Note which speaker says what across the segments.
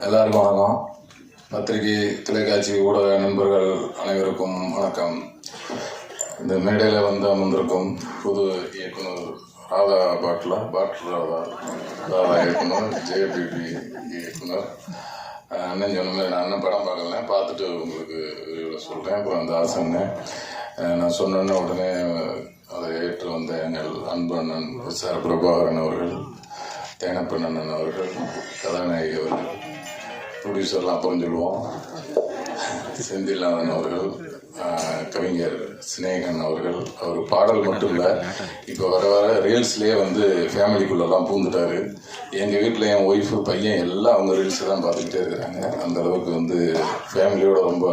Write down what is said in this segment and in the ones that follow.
Speaker 1: எல்லாருக்கும் வணக்கம் பத்திரிகை தொலைக்காட்சி ஊடக நண்பர்கள் அனைவருக்கும் வணக்கம். இந்த மேடையில் வந்து அமர்ந்திருக்கும் புது இயக்குனர் ராதா பாட்லா பாட்ல ராதா ராதா இயக்குனர் ஜெயபிபி இயக்குனர். அண்ணன் சொன்ன மாதிரி நான் அண்ணன் படம் பார்க்கல. பார்த்துட்டு உங்களுக்கு விரிவில் சொல்கிறேன் அப்புறம் அந்த ஆசைன்னு நான் சொன்னோன்னே உடனே அதை ஏற்று வந்த எங்கள் அன்பு அண்ணன் சார் பிரபாகரன் அவர்கள் தேனப்பன் அண்ணன் அவர்கள் கதாநாயகி அவர்கள் ப்ரொடியூசர்லாம் அப்புறம் சொல்லுவோம் செந்தில்நாதன் அவர்கள் கவிஞர் சினேகன் அவர்கள் அவர் பாடல் மட்டும் இல்லை இப்போ வர வர ரீல்ஸ்லேயே வந்து ஃபேமிலிக்குள்ளெல்லாம் பூந்துட்டாரு. எங்கள் வீட்டில் என் ஒய்ஃபு பையன் எல்லாம் அவங்க ரீல்ஸை தான் பார்த்துக்கிட்டே இருக்கிறாங்க. அந்த அளவுக்கு வந்து ஃபேமிலியோட ரொம்ப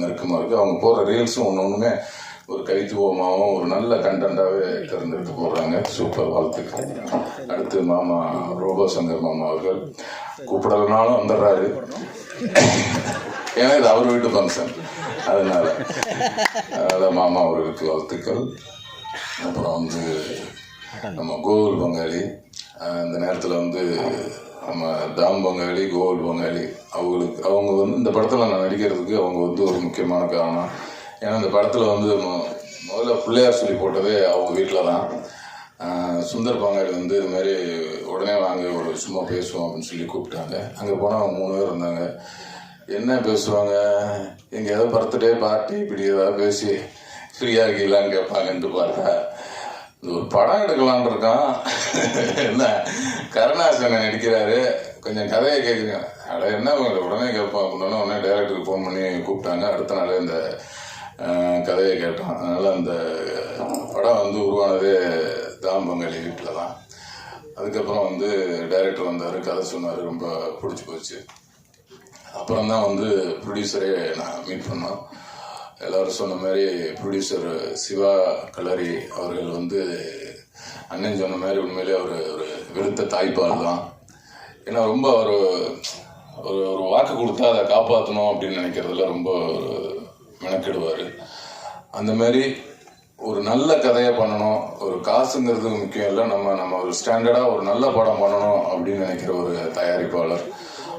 Speaker 1: நெருக்கமாக இருக்குது அவங்க போடுற ரீல்ஸும் ஒன்று ஒன்றுமே ஒரு கவித்துவமாகவும் ஒரு நல்ல கண்டென்ட்டாகவே தேர்ந்தெடுத்து போடுறாங்க சூப்பர் வாழ்த்துக்கள். அடுத்து மாமா ரோபோ சங்கர் மாமா அவர்கள். கூப்பிடலனாலும் வந்துடுறாரு. ஏன்னா இது அவர் வீட்டு ஃபங்க்ஷன் அதனால அதனால் மாமா அவர்களுக்கு வாழ்த்துக்கள். அப்புறம் வந்து நம்ம கோகுல் பங்காளி அந்த நேரத்தில் வந்து நம்ம தாம் பங்காளி கோகுல் பங்காளி அவங்களுக்கு அவங்க வந்து இந்த படத்தில் நான் நடிக்கிறதுக்கு அவங்க வந்து ஒரு முக்கியமான காரணம். ஏன்னா இந்த படத்தில் வந்து மொ- முதல்ல பிள்ளையார் சொல்லி போட்டது அவங்க வீட்டில் தான். சுந்தர் பங்காளி வந்து இது மாதிரி உடனே வாங்க ஒரு சும்மா பேசுவோம் அப்படின்னு சொல்லி கூப்பிட்டாங்க. அங்கே போனால் அவங்க மூணு பேர் இருந்தாங்க. என்ன பேசுவாங்க? எங்கள் ஏதோ பர்த்டே பார்ட்டி இப்படி ஏதாவது பேசி ஃப்ரீயாக இருக்கீங்களான்னு கேட்பாங்கன்ட்டு பார்த்தா இந்த ஒரு படம் எடுக்கலான் இருக்கான். என்ன? கருணாசன் நடிக்கிறாரு. கொஞ்சம் கதையை கேட்குறீங்க அட என்ன உங்களை உடனே கேட்போம். அப்படின்னா உடனே டேரக்டருக்கு ஃபோன் பண்ணி கூப்பிட்டாங்க. அடுத்த நாளே இந்த கதையை கேட்டோம் அதனால் அந்த படம் வந்து உருவானதே தாம்பங்கல் வீட்டில் தான். அதுக்கப்புறம் வந்து டைரக்டர் வந்தார் கதை சொன்னார் ரொம்ப பிடிச்சி போச்சு. அப்புறம் தான் வந்து ப்ரொடியூசரே நான் மீட் பண்ணோம். எல்லாரும் சொன்ன மாதிரி ப்ரொடியூசர் சிவா கலரி அவர்கள் வந்து அண்ணன் சொன்ன மாதிரி உண்மையிலே அவர் ஒரு வெறுத்த தாய்ப்பால் தான். ஏன்னா ரொம்ப ஒரு ஒரு ஒரு வாக்கு கொடுத்தா அதை காப்பாற்றணும் அப்படின்னு நினைக்கிறதுல ரொம்ப ஒரு மெனக்கெடுவார் அந்த மாதிரி ஒரு நல்ல கதையை பண்ணணும். ஒரு காசுங்கிறது முக்கியம் இல்லை. நம்ம நம்ம ஒரு ஸ்டாண்டர்டாக ஒரு நல்ல படம் பண்ணணும் அப்படின்னு நினைக்கிற ஒரு தயாரிப்பாளர்.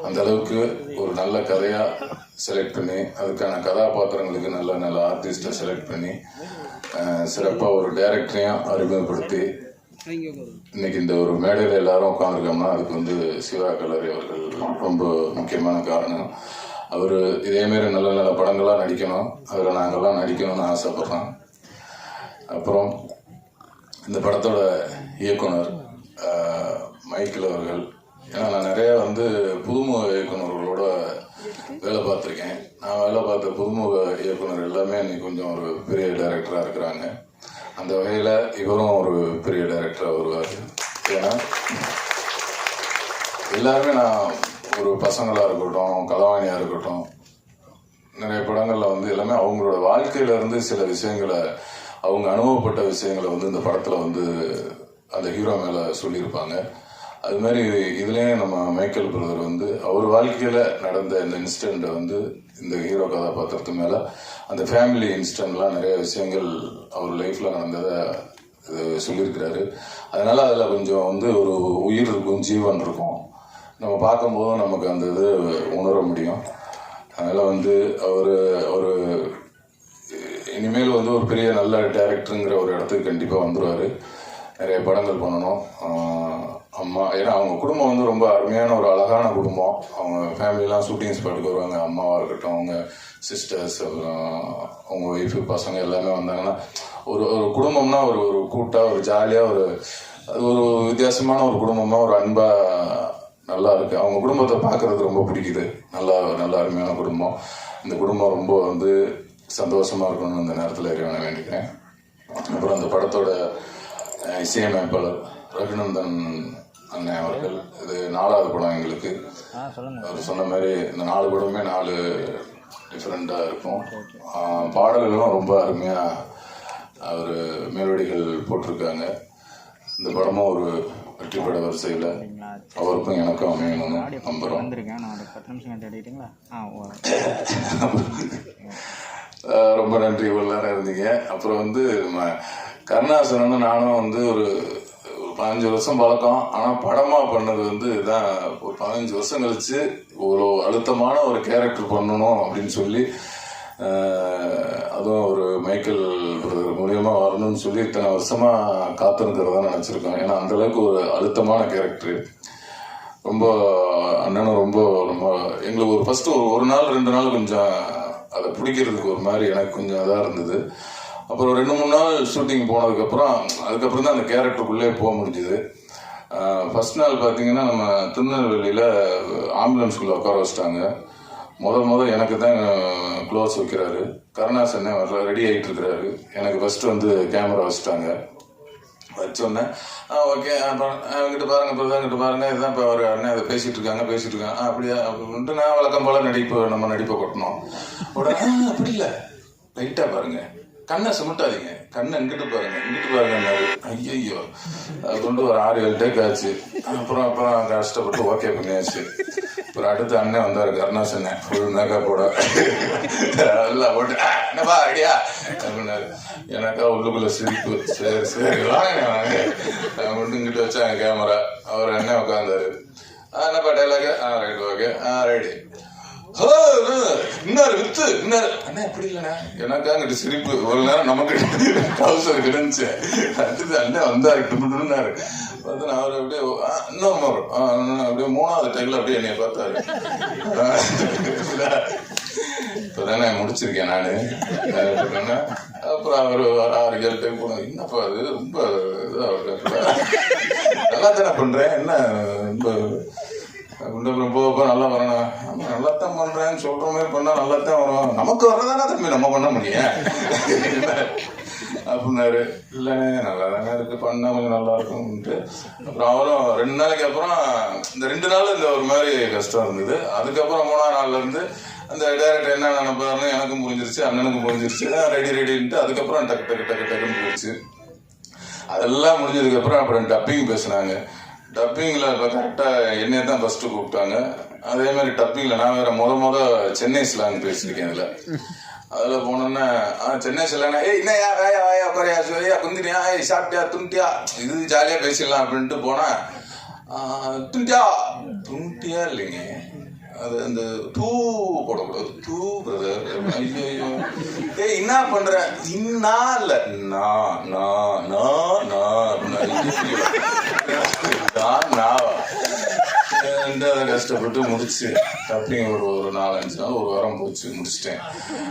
Speaker 1: அந்த அளவுக்கு ஒரு நல்ல கதையாக செலக்ட் பண்ணி அதுக்கான கதாபாத்திரங்களுக்கு நல்ல நல்ல ஆர்டிஸ்ட்டை செலக்ட் பண்ணி சிறப்பாக ஒரு டைரக்டரையும் அறிமுகப்படுத்தி இன்னைக்கு இந்த ஒரு மேடையில் எல்லாரும் உட்காந்துருக்கோம்னா அதுக்கு வந்து சிவா கல்லறை அவர்கள் ரொம்ப முக்கியமான காரணம். அவர் இதேமாரி நல்ல நல்ல படங்களாக நடிக்கணும். அதில் நாங்கள்லாம் நடிக்கணும்னு ஆசைப்பட்றோம். அப்புறம் இந்த படத்தோட இயக்குனர் மைக்கில் அவர்கள். ஏன்னா நான் நிறையா வந்து புதுமுக இயக்குனர்களோட வேலை பார்த்துருக்கேன். நான் வேலை பார்த்த புதுமுக இயக்குனர் எல்லாமே இன்னைக்கு கொஞ்சம் ஒரு பெரிய டைரக்டராக இருக்கிறாங்க. அந்த வகையில் இவரும் ஒரு பெரிய டைரக்டராக வருவார். ஏன்னா எல்லாருமே நான் ஒரு பசங்களாக இருக்கட்டும் கலவாணியாக இருக்கட்டும் நிறைய படங்களில் வந்து எல்லாமே அவங்களோட வாழ்க்கையில இருந்து சில விஷயங்களை அவங்க அனுபவப்பட்ட விஷயங்களை வந்து இந்த படத்தில் வந்து அந்த ஹீரோ மேலே சொல்லியிருப்பாங்க. அது மாதிரி இதுலேயும் நம்ம மைக்கேல் பிரதர் வந்து அவர் வாழ்க்கையில் நடந்த இந்த இன்சிடெண்ட்டை வந்து இந்த ஹீரோ கதாபாத்திரத்து மேலே அந்த ஃபேமிலி இன்சிடெண்ட்லாம் நிறைய விஷயங்கள் அவர் லைஃப்பில் நடந்ததை இது சொல்லியிருக்கிறாரு. அதனால் அதில் கொஞ்சம் வந்து ஒரு உயிர் இருக்கும் ஜீவன் இருக்கும். நம்ம பார்க்கும்போதும் நமக்கு அந்த இது உணர முடியும். அதனால் வந்து அவர் ஒரு இனிமேல் வந்து ஒரு பெரிய நல்ல டேரக்டருங்கிற ஒரு இடத்துக்கு கண்டிப்பாக வந்துடுவார் நிறைய படங்கள் பண்ணணும். அம்மா ஏன்னா அவங்க குடும்பம் வந்து ரொம்ப அருமையான ஒரு அழகான குடும்பம். அவங்க ஃபேமிலிலாம் ஷூட்டிங் ஸ்பாட்டுக்கு வருவாங்க. அம்மாவாக இருக்கட்டும் அவங்க சிஸ்டர்ஸ் அப்புறம் அவங்க ஒய்ஃபு பசங்க எல்லாமே வந்தாங்கன்னா ஒரு ஒரு குடும்பம்னா ஒரு ஒரு கூட்டாக ஒரு ஜாலியாக ஒரு அது ஒரு வித்தியாசமான ஒரு குடும்பமாக ஒரு அன்பாக நல்லா இருக்கு அவங்க குடும்பத்தை பார்க்கறது ரொம்ப பிடிக்குது. நல்லா நல்ல அருமையான குடும்பம். இந்த குடும்பம் ரொம்ப வந்து சந்தோஷமா இருக்கணும்னு இந்த நேரத்தில் இறைவனை வேண்டிக்கிறேன். அப்புறம் அந்த படத்தோட இசையமைப்பாளர் ரகுநந்தன் அண்ணன் அவர்கள். இது நாலாவது படம் எங்களுக்கு. அவர் சொன்ன மாதிரி இந்த நாலு படமே நாலு டிஃப்ரெண்ட்டாக இருக்கும். பாடல்களும் ரொம்ப அருமையாக அவர் மெலோடிகள் போட்டிருக்காங்க. இந்த படமும் ஒரு வெற்றி பட வரிசையில். அவருக்கும் எனக்கும் அமையணும்னு நம்புகிறோம்
Speaker 2: வந்திருக்கேன். நான் ஒரு பத்து நிமிஷம் அடிக்கிட்டீங்களா ஆ
Speaker 1: ரொம்ப நன்றி இவ்வளோ நேரம் இருந்தீங்க. அப்புறம் வந்து நம்ம கருணாசனும் நானும் வந்து ஒரு பதினஞ்சு வருஷம் பழக்கம். ஆனால் படமாக பண்ணது வந்து இதான். ஒரு பதினஞ்சு வருஷம் கழிச்சு ஒரு அழுத்தமான ஒரு கேரக்டர் பண்ணணும் அப்படின்னு சொல்லி அதுவும் ஒரு மைக்கேல் பிரதர் மூலியமா வரணும்னு சொல்லி இத்தனை வருஷமாக காத்திருக்கிறதா நினச்சிருக்கோம். ஏன்னா அந்த அளவுக்கு ஒரு அழுத்தமான கேரக்டரு ரொம்ப அண்ணனும் ரொம்ப ரொம்ப எங்களுக்கு ஒரு ஃபஸ்ட்டு ஒரு ஒரு நாள் ரெண்டு நாள் கொஞ்சம் அதை பிடிக்கிறதுக்கு ஒரு மாதிரி எனக்கு கொஞ்சம் இதாக இருந்தது. அப்புறம் ரெண்டு மூணு நாள் ஷூட்டிங் போனதுக்கப்புறம் அதுக்கப்புறம் தான் அந்த கேரக்டருக்குள்ளே போக முடிஞ்சுது. ஃபஸ்ட் நாள் பார்த்தீங்கன்னா நம்ம திருநெல்வேலியில் ஆம்புலன்ஸ்குள்ளே உட்கார வச்சிட்டாங்க. முத முத எனக்கு தான் க்ளோஸ் வைக்கிறாரு. கருணாசனே வரல ரெடி ஆகிட்டு இருக்கிறாரு. எனக்கு ஃபஸ்ட்டு வந்து கேமரா வச்சுட்டாங்க. வச்சோன்னே ஓகே அப்புறம் பாருங்க இப்போ இங்கிட்ட பாருங்க. இதுதான் இப்போ அவர் அண்ணன் அதை பேசிட்டு இருக்காங்க பேசிட்டு இருக்காங்க. அப்படியா? அப்படின்ட்டு நான் வழக்கம் போல நடிப்பு நம்ம நடிப்பை கொட்டணும் உடனே அப்படி இல்லை. லைட்டாக பாருங்க. கண்ணை சுமட்டாதீங்க. கண்ணை இங்கிட்டு பாருங்க. இங்கிட்டு பாருங்கன்னாரு. ஐயோ அது கொண்டு ஒரு ஆறு ஏழு டேக் ஆச்சு. அப்புறம் அப்புறம் கஷ்டப்பட்டு ஓகே பண்ணியாச்சு. ஒரு அடுத்து அண்ணன் வந்தார் கருணாசன் ஃபுல் மேக்கப்போட எல்லாம் போட்டு என்னப்பா ஐடியா? அப்படின்னாரு. எனக்கா உள்ளுக்குள்ள சிரிப்பு. சரி சரி வாங்க வாங்க கொண்டு இங்கிட்டு வச்சாங்க கேமரா அவர் அண்ணன் உட்காந்தாரு என்னப்பா டைலாக் ஆ ரைட் ஓகே ஆ ரெடி இன்னார் வித்து இன்னார். அண்ணா எப்படி இல்லைண்ணா. எனக்கா அங்கிட்டு சிரிப்பு ஒரு நேரம் நமக்கு கவுசர் கிடந்துச்சு. அடுத்தது அண்ணன் வந்தாரு கிட்டுனாரு பார்த்து நான் அவர் அப்படியே ஆ, இன்னும் அப்படியே மூணாவது டைம்ல அப்படியே என்னைய பார்த்தாரு. இப்போதானே முடிச்சிருக்கேன் நான். அப்புறம் அவர் ஆறு ஏழு டைம் போனோம் என்னப்பா அது ரொம்ப இதாக நல்லா தானே பண்றேன். என்ன ரொம்ப அப்படின்ட்டு போக நல்லா வரணும் நம்ம நல்லா தான் பண்றேன்னு சொல்ற மாதிரி பண்ணா நல்லா தான் வரும். நமக்கு வரதானா தம்பி நம்ம பண்ண முடியும். அப்படின்னாரு. இல்லைண்ணே நல்லா தானே இருக்கு பண்ணா கொஞ்சம் நல்லா இருக்கும்ட்டு அப்புறம் அவரும் ரெண்டு நாளைக்கு அப்புறம் இந்த ரெண்டு நாள் இந்த ஒரு மாதிரி கஷ்டம் இருந்தது. அதுக்கப்புறம் மூணாவது நாள்ல இருந்து அந்த டேரக்டர் என்ன நினைப்பாருன்னு எனக்கும் புரிஞ்சிருச்சு அண்ணனுக்கும் புரிஞ்சிருச்சு. ரெடி ரெடின்ட்டு அதுக்கப்புறம் டக்கு டக்கு டக்கு டக்குன்னு போயிடுச்சு அதெல்லாம் முடிஞ்சதுக்கப்புறம் அப்புறம் டப்பிங் பேசுனாங்க. டப்பிங்கில் இப்போ கரெக்டாக என்னைய தான் ஃபஸ்ட்டு கூப்பிட்டாங்க. அதே மாதிரி டப்பிங்கில் நான் வேறு முத முத சென்னை ஸ்லாங் பேசியிருக்கேன் அதில் அதில் போனோன்னே ஆ சென்னை ஸ்லாங் ஏய் என்னையா வேயா வேயா குறையா சுவையா குந்தினியா ஏய் சாப்பிட்டியா துண்டியா? இது ஜாலியாக பேசிடலாம் அப்படின்ட்டு போனேன் துண்டியா? துண்டியா இல்லைங்க. அது அந்த டூ போடக்கூடாது. டூ பிரதர் ஐயோ ஐயோ ஏய் என்ன பண்ற? இன்னா இல்ல. நான் நான் நான் நான் நான் நாவா? ரெண்டு அதை கஷ்டப்பட்டு முடிச்சு. தப்பி ஒரு ஒரு நாலஞ்சு நாள் ஒரு வாரம் போச்சு முடிச்சிட்டேன்.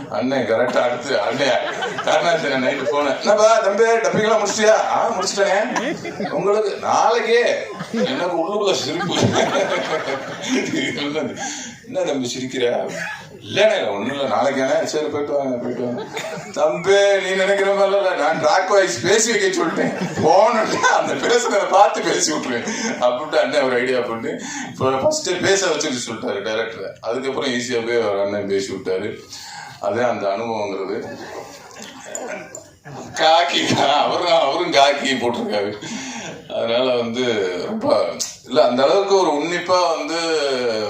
Speaker 1: அண்ணன் கரெக்டா அடுத்து அண்ணன் கருணாசன் நைட்டு போனேன் என்னப்பா தம்பி டப்பிங் முடிச்சியா ஆ முடிச்சிட்டேன். உங்களுக்கு நாளைக்கே. எனக்கு உள்ளுக்குள்ள சிரிப்பு. என்ன தம்பி சிரிக்கிற? இல்லைண்ணே ஒன்றும் இல்லை. நாளைக்கானே சரி போயிட்டு வாங்க போயிட்டு வாங்க. தம்பி நீ நினைக்கிற மாதிரி இல்லை. நான் ட்ராக் வாய்ஸ் பேசி வைக்க சொல்லிட்டேன். போனோட அந்த பேசுனதை பார்த்து பேசி விட்டுருவேன். அப்படின்ட்டு அண்ணன் ஒரு ஐடியா பண்ணி. இப்போ ஃபஸ்ட்டு பேச வச்சுட்டு சொல்லிட்டாரு டேரக்டரை அதுக்கப்புறம் ஈஸியாக போய் அவர் அண்ணன் பேசி விட்டாரு. அதே அந்த அனுபவங்கிறது. காக்கி அவரும் அவரும் காக்கி போட்டிருக்காரு. அதனால வந்து ரொம்ப இல்ல அந்த அளவுக்கு ஒரு உன்னிப்பா வந்து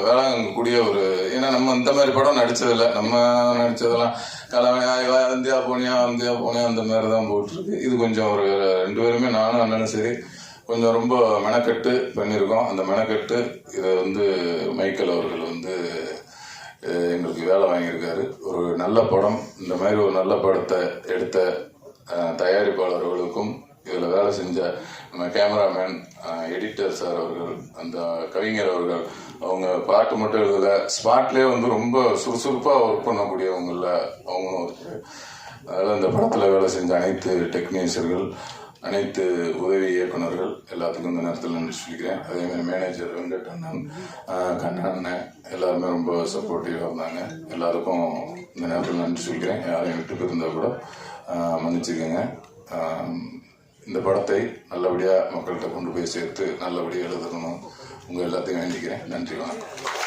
Speaker 1: வேளாங்கக்கூடிய ஒரு ஏன்னா நம்ம இந்த மாதிரி படம் நடித்ததில்ல நம்ம நடிச்சதெல்லாம் கலவையா இவா இந்தியா போனியா இந்தியா போனியா அந்த மாதிரி தான் போட்டிருக்கு இது கொஞ்சம் ஒரு ரெண்டு பேருமே நானும் அண்ணனும் சரி கொஞ்சம் ரொம்ப மெனக்கெட்டு பண்ணியிருக்கோம். அந்த மெனக்கெட்டு இதை வந்து மைக்கேல் அவர்கள் வந்து எங்களுக்கு வேலை வாங்கியிருக்காரு. ஒரு நல்ல படம். இந்த மாதிரி ஒரு நல்ல படத்தை எடுத்த தயாரிப்பாளர்களுக்கும் இதில் வேலை செஞ்ச நம்ம கேமராமேன் எடிட்டர் சார் அவர்கள் அந்த கவிஞர் அவர்கள் அவங்க பாட்டு மட்டும் எழுதல ஸ்பாட்லேயே வந்து ரொம்ப சுறுசுறுப்பாக ஒர்க் பண்ணக்கூடியவங்கள அவங்களும் ஒருத்தர். அதாவது இந்த படத்தில் வேலை செஞ்ச அனைத்து டெக்னீஷியர்கள் அனைத்து உதவி இயக்குனர்கள் எல்லாத்துக்கும் இந்த நேரத்தில் நன்றி சொல்லிக்கிறேன். அதே மாதிரி மேனேஜர் வெங்கட் அண்ணன் ஆஹ் கண்ணன் அண்ணன் எல்லாருமே ரொம்ப சப்போர்ட்டிவாக இருந்தாங்க. எல்லாருக்கும் இந்த நேரத்தில் நன்றி சொல்லிக்கிறேன். யாரையும் விட்டு இருந்தால் கூட மன்னிச்சுக்கோங்க. இந்த படத்தை நல்லபடியாக மக்கள்கிட்ட கொண்டு போய் சேர்த்து நல்லபடியாக எழுதணும். உங்கள் எல்லாத்தையும் வேண்டிக்கிறேன். நன்றி வணக்கம்.